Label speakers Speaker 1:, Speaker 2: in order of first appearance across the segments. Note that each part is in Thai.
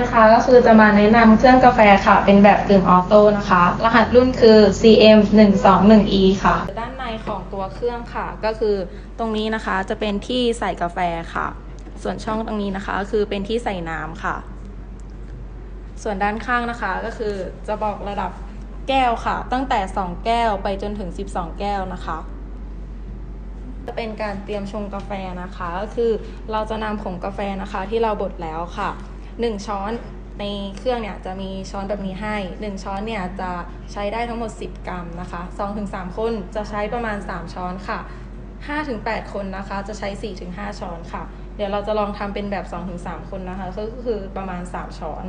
Speaker 1: นะคะก็คือจะมาแนะนำเครื่องกาแฟค่ะ เป็นแบบกึ่งออโต้นะคะ รหัสรุ่นคือ CM 1 2 1 E ค่ะ ด้านในของตัวเครื่องค่ะ ก็คือตรงนี้นะคะจะเป็นที่ใส่กาแฟค่ะ ส่วนช่องตรงนี้นะคะคือเป็นที่ใส่น้ำค่ะ ส่วนด้านข้างนะคะก็คือจะบอกระดับแก้วค่ะ ตั้งแต่ 2 แก้วไปจนถึง 12 แก้วนะคะ จะเป็นการเตรียมชงกาแฟนะคะ ก็คือเราจะนำผงกาแฟนะคะ ที่เราบดแล้วค่ะ 1 ช้อนในเครื่องเนี่ยจะมีช้อนแบบนี้ให้ 1 ช้อนเนี่ยจะใช้ได้ทั้งหมด 10 กรัมนะคะ2-3 คนจะใช้ประมาณ 3 ช้อนค่ะ 5-8 คนนะคะจะใช้ 4-5 ช้อนค่ะ เดี๋ยวเราจะลองทำเป็นแบบ 2-3 คนนะคะ ก็คือประมาณ 3 ช้อน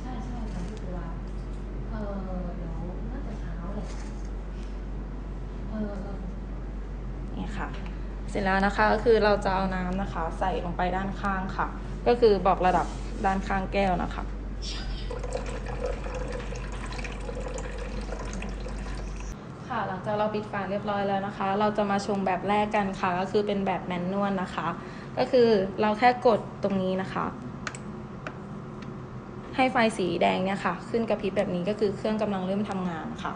Speaker 2: ใช่ใช่ค่ะพี่ตุลาเออเดี๋ยวน่าจะเช้าแหละเออเออ
Speaker 1: นี่ค่ะ เสร็จแล้วนะคะก็คือเราจะเอาน้ำนะคะ ใส่ลงไปด้านข้างค่ะ ก็คือบอกระดับด้านข้างแก้วนะคะ ค่ะหลังจากเราปิดฝาเรียบร้อยแล้วนะคะ เราจะมาชงแบบแรกกันค่ะ ก็คือเป็นแบบแมนนวลนะคะ ก็คือเราแค่กดตรงนี้นะคะ ให้ไฟสีแดงเนี่ยค่ะ ขึ้นกระพริบแบบนี้ก็คือเครื่องกำลังเริ่มทำงานค่ะ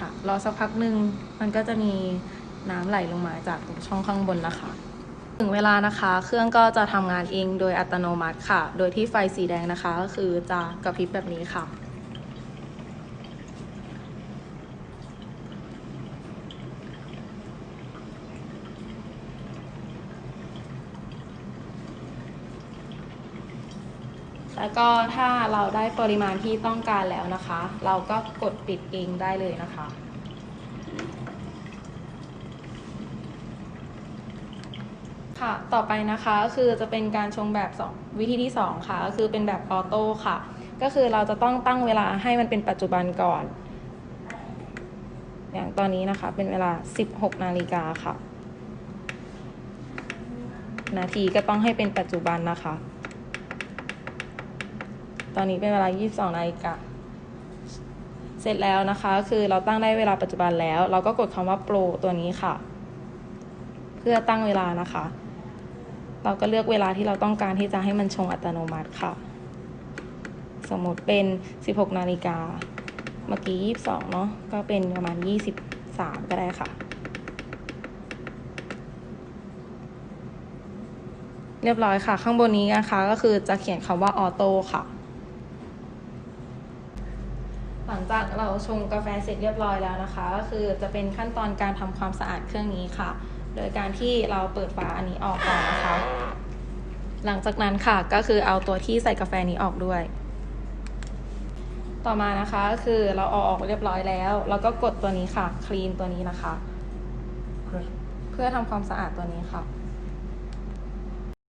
Speaker 1: คะรอสักพักหนึ่งมันก็จะมีน้ำไหลลงมาจากตรงช่องข้างบนนะคะ ถึงเวลานะคะ เครื่องก็จะทำงานเองโดยอัตโนมัติค่ะ โดยที่ไฟสีแดงนะคะ ก็คือจะกระพริบแบบนี้ค่ะ แล้วก็ถ้าเราได้ปริมาณที่ต้องการแล้วนะคะ เราก็กดปิดเองได้เลยนะคะ ค่ะ ต่อไปนะคะก็คือจะเป็นการชงแบบสองวิธีที่ 2 ค่ะก็คือเป็นแบบออโต้ค่ะ ก็คือเราจะต้องตั้งเวลาให้มันเป็นปัจจุบันก่อน อย่างตอนนี้นะคะเป็นเวลา 16 นาฬิกาค่ะ นาทีก็ต้องให้เป็นปัจจุบันนะคะ ตอนนี้เป็นเวลา 22นาฬิกาเสร็จแล้วนะคะ คือเราตั้งได้เวลาปัจจุบันแล้ว เราก็กดคำว่าโปรตัวนี้ค่ะ เพื่อตั้งเวลานะคะ เราก็เลือกเวลาที่เราต้องการที่จะให้มันชงอัตโนมัติค่ะ สมมติเป็น 16นาฬิกาเมื่อกี้ 22 เนาะก็เป็นประมาณ 23 ก็ได้ค่ะ เรียบร้อยค่ะ ข้างบนนี้นะคะ ก็คือจะเขียนคำว่าออโต้ค่ะ ห ลังจากเราชงกาแฟเสร็จเรียบร้อยแล้วนะคะ ก็คือจะเป็นขั้นตอนการทำความสะอาดเครื่องนี้ค่ะ โดยการที่เราเปิดฝาอันนี้ออกก่อนนะคะ หลังจากนั้นค่ะก็คือเอาตัวที่ใส่กาแฟนี้ออกด้วย ต่อมานะคะก็คือเราเอาออกเรียบร้อยแล้วเราก็กดตัวนี้ค่ะคลีนตัวนี้นะคะ เพื่อทำความสะอาดตัวนี้ค่ะ